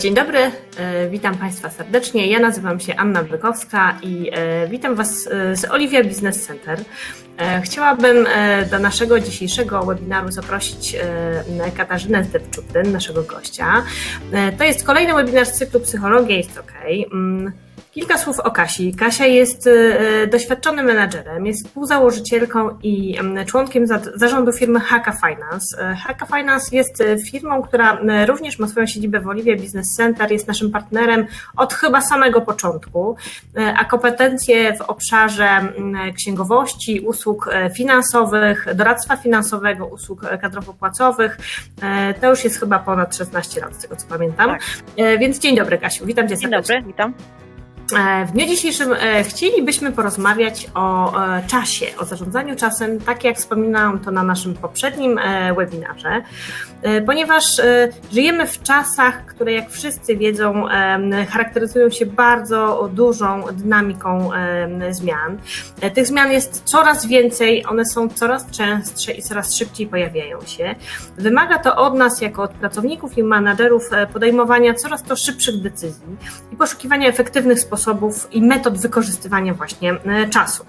Dzień dobry, e, witam Państwa serdecznie. Ja nazywam się Anna Bykowska i e, witam Was e, z Olivia Business Center. Chciałabym do naszego dzisiejszego webinaru zaprosić Katarzynę Zdebczuk, naszego gościa. To jest kolejny webinar z cyklu Psychologia jest OK. Kilka słów o Kasi. Kasia jest e, doświadczonym menadżerem, jest współzałożycielką i członkiem zarządu firmy Haka Finance. E, Haka Finance jest e, firmą, która również ma swoją siedzibę w Oliwie Business Center, jest naszym partnerem od chyba samego początku, a kompetencje w obszarze księgowości, usług finansowych, doradztwa finansowego, usług kadrowo-płacowych, to już jest chyba ponad 16 lat, z tego co pamiętam. Tak. Więc dzień dobry Kasiu, witam Cię serdecznie. Dzień dobry, witam. E, w dniu dzisiejszym e, chcielibyśmy porozmawiać o e, czasie, o zarządzaniu czasem, tak jak wspominałam to na naszym poprzednim webinarze, ponieważ żyjemy w czasach, które jak wszyscy wiedzą, charakteryzują się bardzo dużą dynamiką zmian. Tych zmian jest coraz więcej, one są coraz częstsze i coraz szybciej pojawiają się. Wymaga to od nas, jako od pracowników i menadżerów, podejmowania coraz to szybszych decyzji i poszukiwania efektywnych sposobów, sposobów i metod wykorzystywania właśnie e, czasu.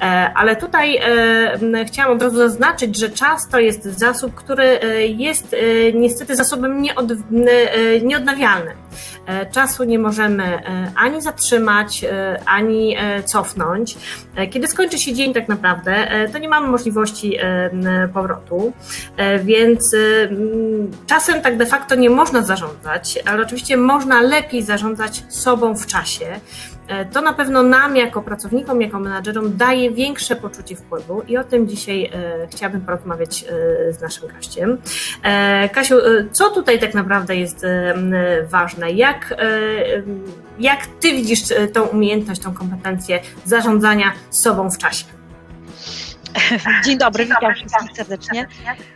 E, ale tutaj e, chciałam od razu zaznaczyć, że czas to jest zasób, który jest niestety zasobem nieod, nieodnawialnym. Czasu nie możemy ani zatrzymać, ani cofnąć. Kiedy skończy się dzień tak naprawdę, to nie mamy możliwości powrotu, więc czasem tak de facto nie można zarządzać, ale oczywiście można lepiej zarządzać sobą w czasie. E, to na pewno nam, jako pracownikom, jako menadżerom, daje większe poczucie wpływu i o tym dzisiaj e, chciałabym porozmawiać e, z naszym gościem. Kasiu, co tutaj tak naprawdę jest ważne? Jak, jak Ty widzisz tą umiejętność, tą kompetencję zarządzania sobą w czasie? Dzień dobry, witam wszystkich serdecznie. E,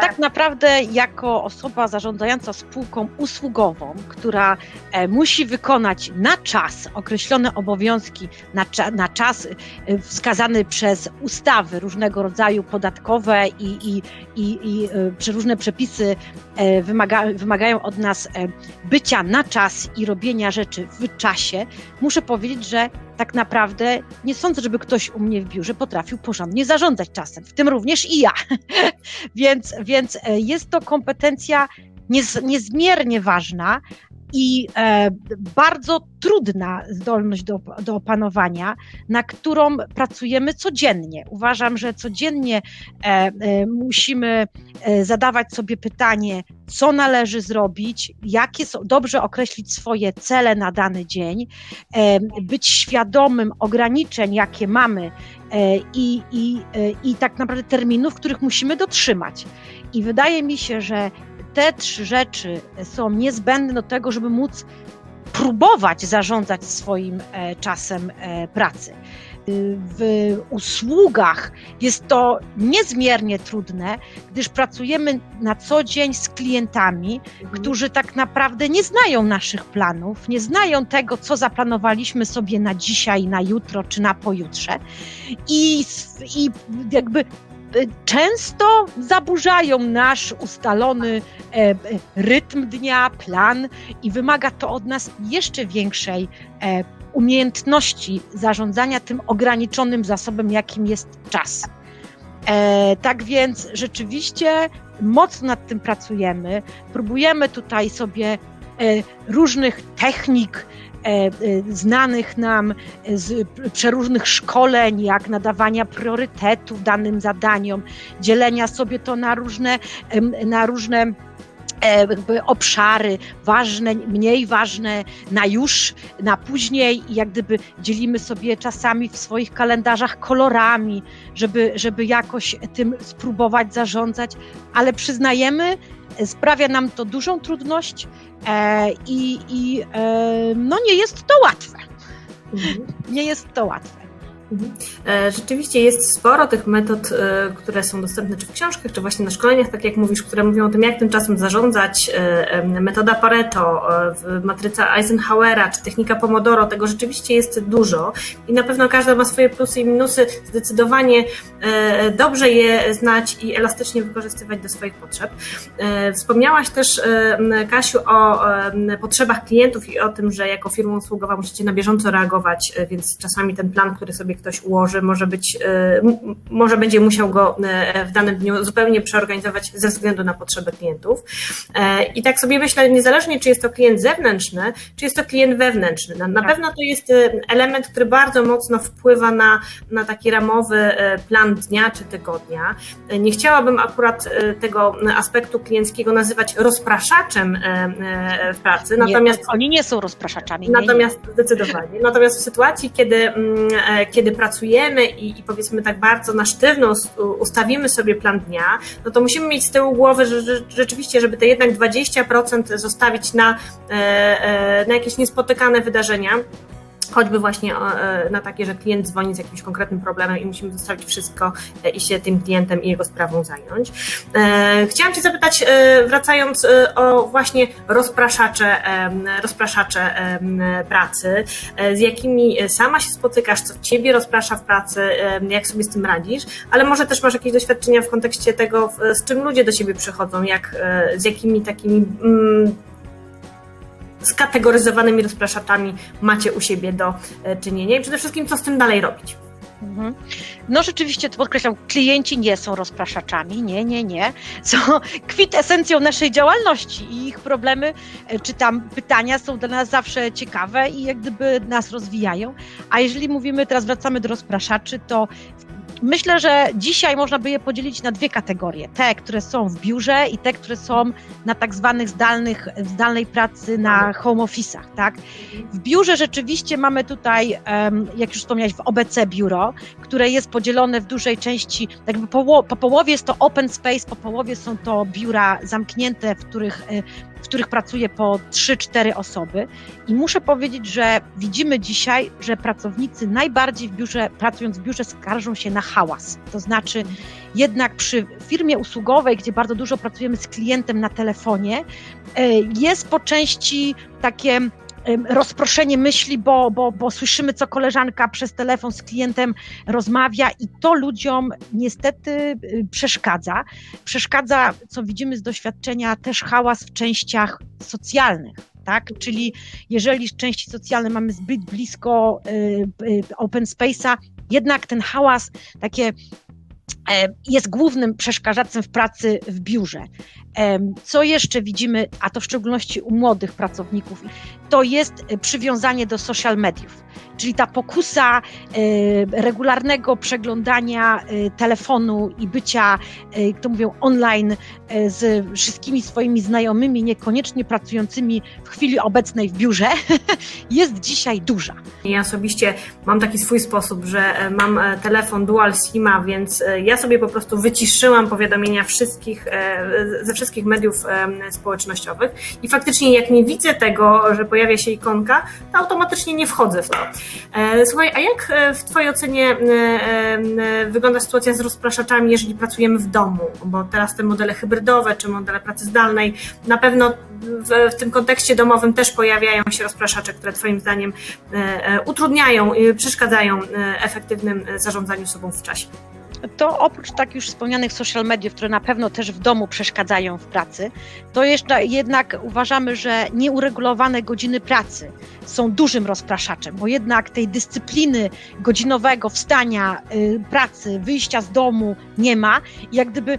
tak naprawdę jako osoba zarządzająca spółką usługową, która e, musi wykonać na czas określone obowiązki, na, cza, na czas e, wskazany przez ustawy różnego rodzaju podatkowe i, i, i, i różne przepisy wymaga, wymagają od nas bycia na czas i robienia rzeczy w czasie, muszę powiedzieć, że tak naprawdę nie sądzę, żeby ktoś u mnie w biurze potrafił porządnie zarządzać czasem, w tym również i ja. więc, więc e, jest to kompetencja niez, niezmiernie ważna, i e, bardzo trudna zdolność do, do opanowania, na którą pracujemy codziennie. Uważam, że codziennie e, e, musimy e, zadawać sobie pytanie, co należy zrobić, jakie są, dobrze określić swoje cele na dany dzień, e, być świadomym ograniczeń, jakie mamy e, i, i, i tak naprawdę terminów, których musimy dotrzymać. I wydaje mi się, że te trzy rzeczy są niezbędne do tego, żeby móc próbować zarządzać swoim e, czasem e, pracy. W usługach jest to niezmiernie trudne, gdyż pracujemy na co dzień z klientami, mhm. którzy tak naprawdę nie znają naszych planów, nie znają tego, co zaplanowaliśmy sobie na dzisiaj, na jutro czy na pojutrze. I, i jakby często zaburzają nasz ustalony e, e, rytm dnia, plan i wymaga to od nas jeszcze większej e, umiejętności zarządzania tym ograniczonym zasobem, jakim jest czas. tak więc rzeczywiście mocno nad tym pracujemy. Próbujemy tutaj sobie różnych technik, znanych nam z przeróżnych szkoleń, jak nadawania priorytetów danym zadaniom, dzielenia sobie to na różne, na różne e, obszary ważne, mniej ważne, na już, na później i jak gdyby dzielimy sobie czasami w swoich kalendarzach kolorami, żeby, żeby jakoś tym spróbować zarządzać, ale przyznajemy, sprawia nam to dużą trudność, E, I, i e, no nie jest to łatwe. Mhm. Nie jest to łatwe. Mhm. E, rzeczywiście jest sporo tych metod, e, które są dostępne czy w książkach, czy właśnie na szkoleniach, tak jak mówisz, które mówią o tym, jak tym czasem zarządzać. E, metoda Pareto, matryca Eisenhowera, czy technika Pomodoro, tego rzeczywiście jest dużo i na pewno każda ma swoje plusy i minusy. Zdecydowanie dobrze je znać i elastycznie wykorzystywać do swoich potrzeb. Wspomniałaś też, Kasiu, o potrzebach klientów i o tym, że jako firma usługowa musicie na bieżąco reagować, więc czasami ten plan, który sobie ktoś ułoży, może być, e, może będzie musiał go e, w danym dniu zupełnie przeorganizować ze względu na potrzeby klientów. E, I tak sobie myślę, niezależnie czy jest to klient zewnętrzny, czy jest to klient wewnętrzny. Na, na tak. pewno to jest element, który bardzo mocno wpływa na, na taki ramowy plan dnia czy tygodnia. Nie chciałabym akurat tego aspektu klienckiego nazywać rozpraszaczem w pracy. Natomiast nie, oni nie są rozpraszaczami. Natomiast nie. zdecydowanie. Natomiast w sytuacji, kiedy, mm, kiedy pracujemy i, i, powiedzmy tak bardzo na sztywno ustawimy sobie plan dnia, no to musimy mieć z tyłu głowy, że, że rzeczywiście, żeby te jednak 20% zostawić na, e, e, na jakieś niespotykane wydarzenia, choćby właśnie e, na takie, że klient dzwoni z jakimś konkretnym problemem i musimy zostawić wszystko e, i się tym klientem i jego sprawą zająć. E, chciałam Cię zapytać, wracając o właśnie rozpraszacze, rozpraszacze pracy, z jakimi sama się spotykasz, co Ciebie rozprasza w pracy, jak sobie z tym radzisz, ale może też masz jakieś doświadczenia w kontekście tego, z czym ludzie do Ciebie przychodzą, jak, z jakimi takimi mm, skategoryzowanymi rozpraszaczami macie u siebie do e, czynienia i przede wszystkim co z tym dalej robić. Mhm. No rzeczywiście, to podkreślam, klienci nie są rozpraszaczami, nie, nie, nie. Są kwitesencją naszej działalności i ich problemy, e, czy tam pytania są dla nas zawsze ciekawe i jak gdyby nas rozwijają. A jeżeli mówimy, teraz wracamy do rozpraszaczy, to Myślę, że dzisiaj można by je podzielić na dwie kategorie. Te, które są w biurze i te, które są na tak zwanych zdalnych, zdalnej pracy na home office'ach, tak? W biurze rzeczywiście mamy tutaj, jak już wspomniałeś, w OBC biuro, które jest podzielone w dużej części, jakby po, po połowie jest to open space, po połowie są to biura zamknięte, w których e, w których pracuje po 3-4 osoby. I muszę powiedzieć, że widzimy dzisiaj, że pracownicy najbardziej w biurze, pracując w biurze, skarżą się na hałas. To znaczy, jednak przy firmie usługowej, gdzie bardzo dużo pracujemy z klientem na telefonie, e, jest po części takie rozproszenie myśli, bo, bo, bo słyszymy, co koleżanka przez telefon z klientem rozmawia i to ludziom niestety y, przeszkadza. Przeszkadza, co widzimy z doświadczenia, też hałas w częściach socjalnych. Tak? Czyli jeżeli części socjalne mamy zbyt blisko y, y, open space'a, jednak ten hałas, takie jest głównym przeszkadzacem w pracy w biurze. E, co jeszcze widzimy, a to w szczególności u młodych pracowników, to jest przywiązanie do social mediów czyli ta pokusa e, regularnego przeglądania e, telefonu i bycia, e, to mówią, online z wszystkimi swoimi znajomymi, niekoniecznie pracującymi w chwili obecnej w biurze, jest dzisiaj duża. Ja osobiście mam taki swój sposób, że mam telefon dual SIMa, więc ja sobie po prostu wyciszyłam powiadomienia wszystkich, ze wszystkich mediów społecznościowych i faktycznie jak nie widzę tego, że pojawia się ikonka, to automatycznie nie wchodzę w to. E, słuchaj, a jak e, w Twojej ocenie e, wygląda sytuacja z rozpraszaczami, jeżeli pracujemy w domu? Bo teraz te modele hybrydowe czy modele pracy zdalnej, na pewno w, w tym kontekście domowym też pojawiają się rozpraszacze, które Twoim zdaniem utrudniają i przeszkadzają efektywnym zarządzaniu sobą w czasie to oprócz tak już wspomnianych social mediów, które na pewno też w domu przeszkadzają w pracy, to jeszcze jednak uważamy, że nieuregulowane godziny pracy są dużym rozpraszaczem, bo jednak tej dyscypliny godzinowego wstania, y, pracy, wyjścia z domu nie ma. Jak gdyby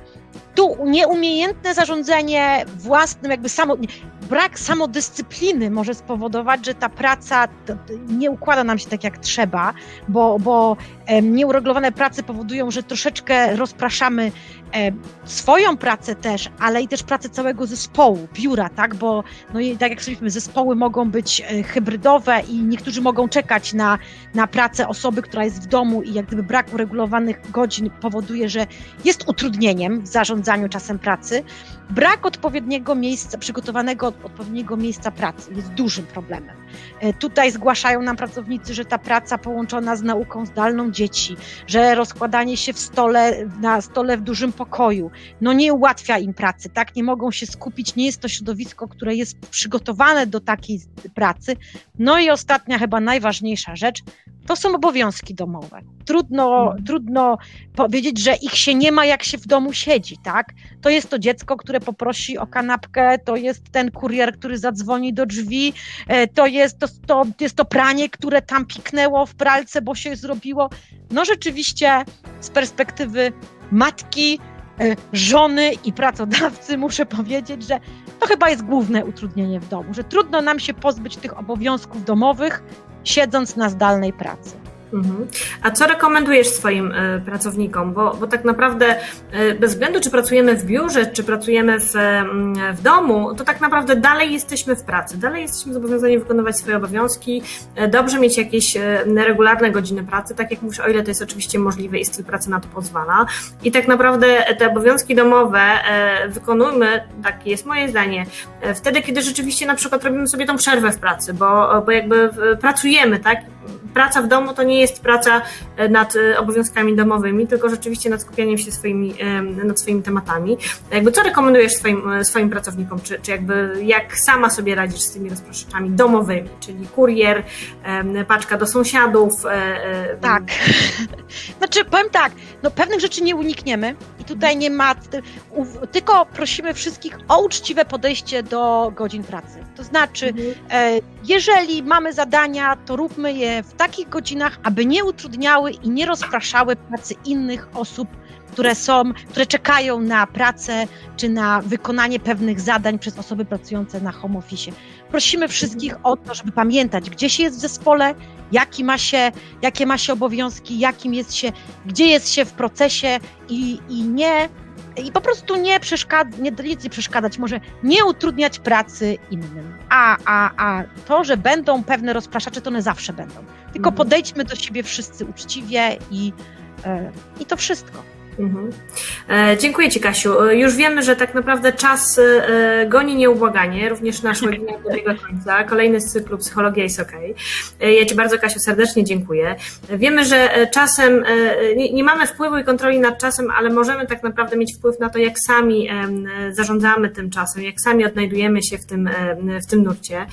tu nieumiejętne zarządzanie własnym, jakby samo, brak samodyscypliny może spowodować, że ta praca nie układa nam się tak jak trzeba, bo, bo nieuregulowane prace powodują, że troszeczkę rozpraszamy swoją pracę też, ale i też pracę całego zespołu, biura, tak, bo no i tak jak słyszeliśmy, zespoły mogą być e, hybrydowe i niektórzy mogą czekać na, na pracę osoby, która jest w domu i jak gdyby brak uregulowanych godzin powoduje, że jest utrudnieniem w zarządzaniu czasem pracy. Brak odpowiedniego miejsca, przygotowanego odpowiedniego miejsca pracy jest dużym problemem. E, Tutaj zgłaszają nam pracownicy, że ta praca połączona z nauką zdalną dzieci, że rozkładanie się w stole, na stole w dużym pokoju, no nie ułatwia im pracy, tak? Nie mogą się skupić, nie jest to środowisko, które jest przygotowane do takiej pracy. No i ostatnia, chyba najważniejsza rzecz, to są obowiązki domowe. Trudno, Mhm. trudno powiedzieć, że ich się nie ma, jak się w domu siedzi, tak? To jest to dziecko, które poprosi o kanapkę, to jest ten kurier, który zadzwoni do drzwi, e, to jest to, to, jest to pranie, które tam piknęło w pralce, bo się zrobiło. No rzeczywiście z perspektywy matki, e, żony i pracodawcy muszę powiedzieć, że to chyba jest główne utrudnienie w domu, że trudno nam się pozbyć tych obowiązków domowych, siedząc na zdalnej pracy. Mhm. A co rekomendujesz swoim e, pracownikom? Bo, bo tak naprawdę, e, bez względu czy pracujemy w biurze, czy pracujemy w, mm, w domu, to tak naprawdę dalej jesteśmy w pracy, dalej jesteśmy zobowiązani wykonywać swoje obowiązki. E, Dobrze mieć jakieś regularne godziny pracy, tak jak mówisz, o ile to jest oczywiście możliwe i styl pracy na to pozwala. I tak naprawdę te obowiązki domowe wykonujmy, takie jest moje zdanie, wtedy, kiedy rzeczywiście na przykład robimy sobie tą przerwę w pracy, bo, bo jakby pracujemy, tak? Praca w domu to nie jest praca e, nad e, obowiązkami domowymi, tylko rzeczywiście nad skupianiem się swoimi, nad swoimi tematami. Jakby co rekomendujesz swoim, e, swoim pracownikom, czy, czy jakby jak sama sobie radzisz z tymi rozpraszaczami domowymi, czyli kurier, paczka do sąsiadów? Tak. Znaczy, powiem tak, no pewnych rzeczy nie unikniemy i tutaj nie ma, tylko prosimy wszystkich o uczciwe podejście do godzin pracy. To znaczy, Mhm. jeżeli mamy zadania, to róbmy je w takich godzinach, aby nie utrudniały i nie rozpraszały pracy innych osób, które są, które czekają na pracę czy na wykonanie pewnych zadań przez osoby pracujące na home office. Prosimy wszystkich o to, żeby pamiętać, gdzie się jest w zespole, jaki ma się, jakie ma się obowiązki, jakim jest się, gdzie jest się w procesie i, i nie i po prostu nie przeszkadzać, nie, nic nie przeszkadzać, może nie utrudniać pracy innym. A, a, a to, że będą pewne rozpraszacze, to one zawsze będą. Tylko Mhm. podejdźmy do siebie wszyscy uczciwie i, e, i to wszystko. Mhm. E, dziękuję Ci, Kasiu. E, Już wiemy, że tak naprawdę czas e, goni nieubłaganie. Również nasz webinar dobiega końca. Kolejny z cyklu Psychologia jest OK. E, ja Ci bardzo, Kasiu, serdecznie dziękuję. E, Wiemy, że e, czasem nie, nie mamy wpływu i kontroli nad czasem, ale możemy tak naprawdę mieć wpływ na to, jak sami zarządzamy tym czasem, jak sami odnajdujemy się w tym, w tym nurcie.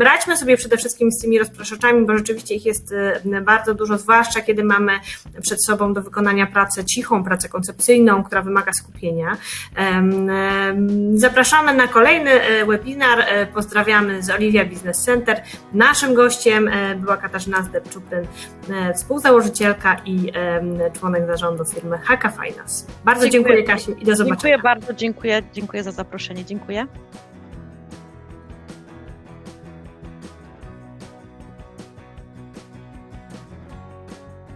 Radźmy sobie przede wszystkim z tymi rozpraszaczami, bo rzeczywiście ich jest bardzo dużo, zwłaszcza kiedy mamy przed sobą do wykonania pracę cichą, pracę koncepcyjną, która wymaga skupienia. Zapraszamy na kolejny e, webinar. E, Pozdrawiamy z Olivia Business Center. Naszym gościem e, była Katarzyna Zdebczupyn, e, współzałożycielka i członek zarządu firmy Haka Finance. Bardzo Dziękuję. dziękuję Kasiu i do zobaczenia. Dziękuję bardzo, dziękuję, dziękuję za zaproszenie, dziękuję.